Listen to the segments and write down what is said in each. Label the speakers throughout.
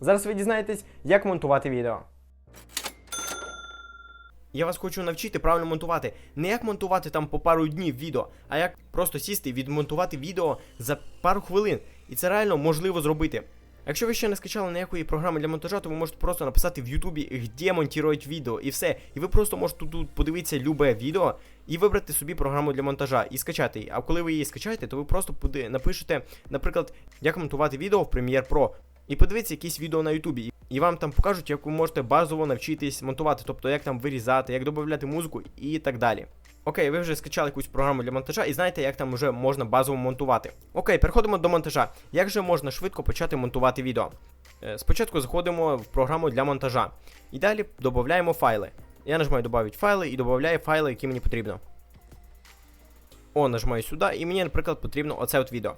Speaker 1: Зараз ви дізнаєтесь, як монтувати відео. Я вас хочу навчити правильно монтувати. Не як монтувати там по пару днів відео, а як просто сісти і відмонтувати відео за пару хвилин. І це реально можливо зробити. Якщо ви ще не скачали ніякої програми для монтажа, то ви можете просто написати в Ютубі, де монтувати відео, і все. І ви просто можете тут подивитися любе відео і вибрати собі програму для монтажа і скачати її. А коли ви її скачаєте, то ви просто напишете, наприклад, як монтувати відео в Premiere Pro. І подивіться якісь відео на Ютубі. І вам там покажуть, як ви можете базово навчитись монтувати, тобто як там вирізати, як додати музику і так далі. Окей, ви вже скачали якусь програму для монтажа і знаєте, як там вже можна базово монтувати. Окей, переходимо до монтажа. Як же можна швидко почати монтувати відео? Е, Спочатку заходимо в програму для монтажа. І далі додаємо файли. Я нажимаю «Добавити файли і додаю файли, які мені потрібно. О, нажимаю сюди, і мені, наприклад, потрібно оце от відео.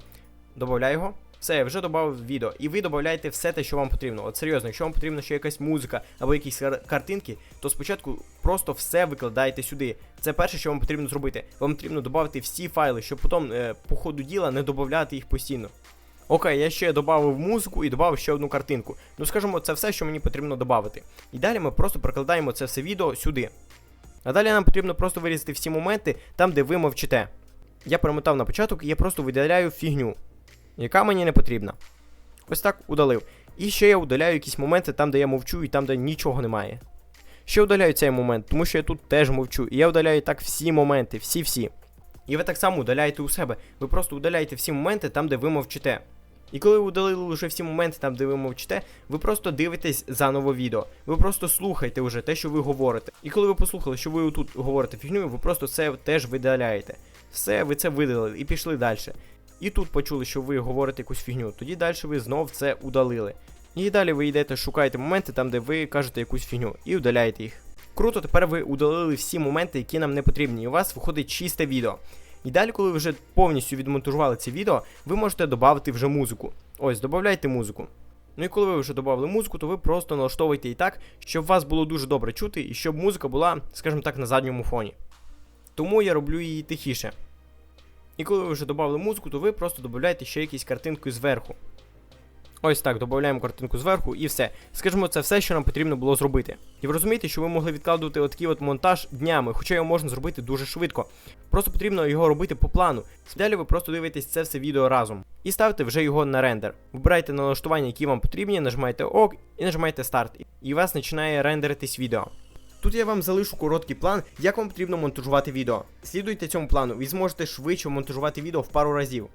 Speaker 1: Добавляю його. Все, я вже додав відео. І ви додаєте все те, що вам потрібно. От серйозно, якщо вам потрібна ще якась музика або якісь кар- картинки, то спочатку просто все викладаєте сюди. Це перше, що вам потрібно зробити. Вам потрібно додати всі файли, щоб потім е, по ходу діла не додати їх постійно. Окей, я ще додав музику і додав ще одну картинку. Ну скажімо, це все, що мені потрібно додати. І далі ми просто прикладаємо це все відео сюди. А далі нам потрібно просто вирізати всі моменти там, де ви мовчите. Я перемотав на початок і я просто видаляю фігню, яка мені не потрібна. Ось так удалив. І ще я удаляю якісь моменти там, де я мовчу, і там, де нічого немає. Ще удаляю цей момент, тому що я тут теж мовчу. І я удаляю так всі моменти, всі-всі. І ви так само удаляєте у себе. Ви просто удаляєте всі моменти там, де ви мовчите. І коли ви удалили вже всі моменти там, де ви мовчите, ви просто дивитесь заново відео. Ви просто слухайте вже те, що ви говорите. І коли ви послухали, що ви тут говорите фігню, ви просто це теж видаляєте. Все, ви це видалили і пішли далі. І тут почули, що ви говорите якусь фігню, тоді далі ви знов це удалили. І далі ви йдете, шукаєте моменти там, де ви кажете якусь фігню, і удаляєте їх. Круто, тепер ви удалили всі моменти, які нам не потрібні, і у вас виходить чисте відео. І далі, коли ви вже повністю відмонтажували це відео, ви можете додати вже музику. Ось, додайте музику. Ну і коли ви вже додали музику, то ви просто налаштовуєте і так, щоб вас було дуже добре чути, і щоб музика була, скажімо так, на задньому фоні. Тому я роблю її тихіше. І коли ви вже додали музику, то ви просто додаєте ще якісь картинки зверху. Ось так, додаємо картинку зверху і все. Скажімо, це все, що нам потрібно було зробити. І ви розумієте, що ви могли відкладувати отакий от монтаж днями, хоча його можна зробити дуже швидко. Просто потрібно його робити по плану. Далі ви просто дивитесь це все відео разом. І ставите вже його на рендер. Вибирайте налаштування, які вам потрібні, нажимаєте ОК і нажимаєте старт. І у вас починає рендеритись відео. Тут я вам залишу короткий план, як вам потрібно монтажувати відео. Слідуйте цьому плану, і зможете швидше монтажувати відео в пару разів.